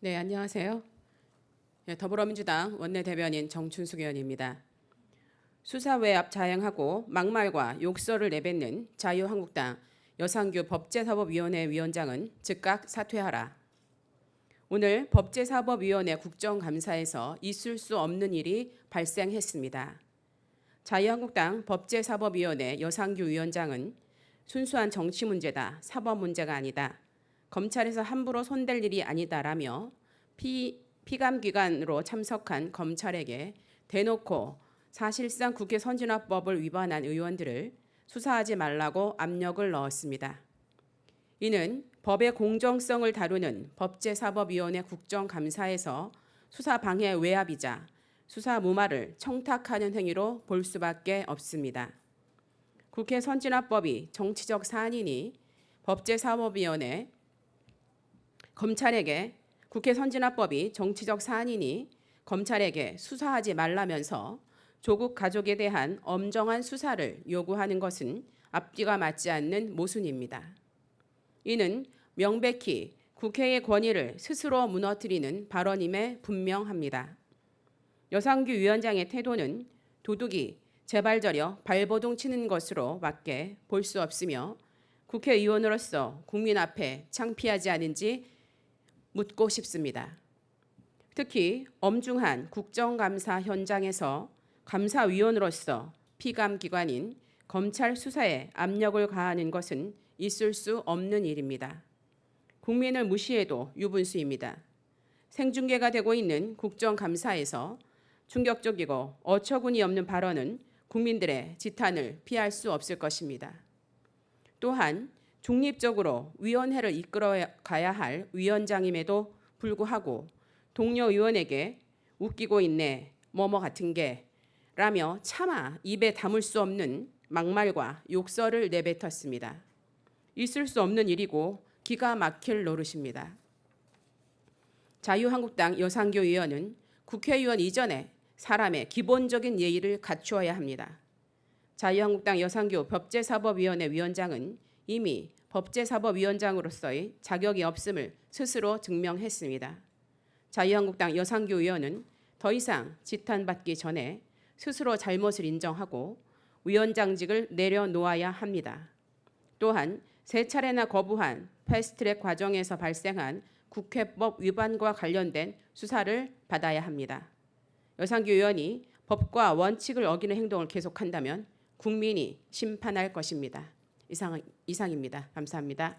네, 안녕하세요. 네, 더불어민주당 원내대변인 정춘숙 의원입니다. 수사 외압 자행하고 막말과 욕설을 내뱉는 자유한국당 여상규 법제사법위원회 위원장은 즉각 사퇴하라. 오늘 법제사법위원회 국정감사에서 있을 수 없는 일이 발생했습니다. 자유한국당 법제사법위원회 여상규 위원장은 순수한 정치 문제다, 사법 문제가 아니다. 검찰에서 함부로 손댈 일이 아니다라며 피, 피감기관으로 참석한 검찰에게 대놓고 사실상 국회 선진화법을 위반한 의원들을 수사하지 말라고 압력을 넣었습니다. 이는 법의 공정성을 다루는 법제사법위원회 국정감사에서 수사 방해 외압이자 수사 무마를 청탁하는 행위로 볼 수밖에 없습니다. 국회 선진화법이 정치적 사안이니 법제사법위원회 검찰에게 국회 선진화법이 정치적 사안이니 검찰에게 수사하지 말라면서 조국 가족에 대한 엄정한 수사를 요구하는 것은 앞뒤가 맞지 않는 모순입니다. 이는 명백히 국회의 권위를 스스로 무너뜨리는 발언임에 분명합니다. 여상규 위원장의 태도는 도둑이 재발 저려 발버둥 치는 것으로 밖에 볼 수 없으며 국회의원으로서 국민 앞에 창피하지 않은지 묻고 싶습니다. 특히 엄중한 국정감사 현장에서 감사위원으로서 피감 기관인 검찰 수사에 압력을 가하는 것은 있을 수 없는 일입니다. 국민을 무시해도 유분수입니다. 생중계가 되고 있는 국정감사에서 충격적이고 어처구니 없는 발언은 국민들의 지탄을 피할 수 없을 것입니다. 또한 중립적으로 위원회를 이끌어 가야 할 위원장임에도 불구하고 동료 의원에게 웃기고 있네 뭐뭐 같은 게 라며 차마 입에 담을 수 없는 막말과 욕설을 내뱉었습니다. 있을 수 없는 일이고 기가 막힐 노릇입니다. 자유한국당 여상교 의원은 국회의원 이전에 사람의 기본적인 예의를 갖추어야 합니다. 자유한국당 여상교 법제사법위원회 위원장은 이미 법제사법위원장으로서의 자격이 없음을 스스로 증명했습니다. 자유한국당 여상교 의원은 더 이상 지탄받기 전에 스스로 잘못을 인정하고 위원장직을 내려놓아야 합니다. 또한 세 차례나 거부한 패스트트랙 과정에서 발생한 국회법 위반과 관련된 수사를 받아야 합니다. 여상규 의원이 법과 원칙을 어기는 행동을 계속한다면 국민이 심판할 것입니다. 이상, 이상입니다. 감사합니다.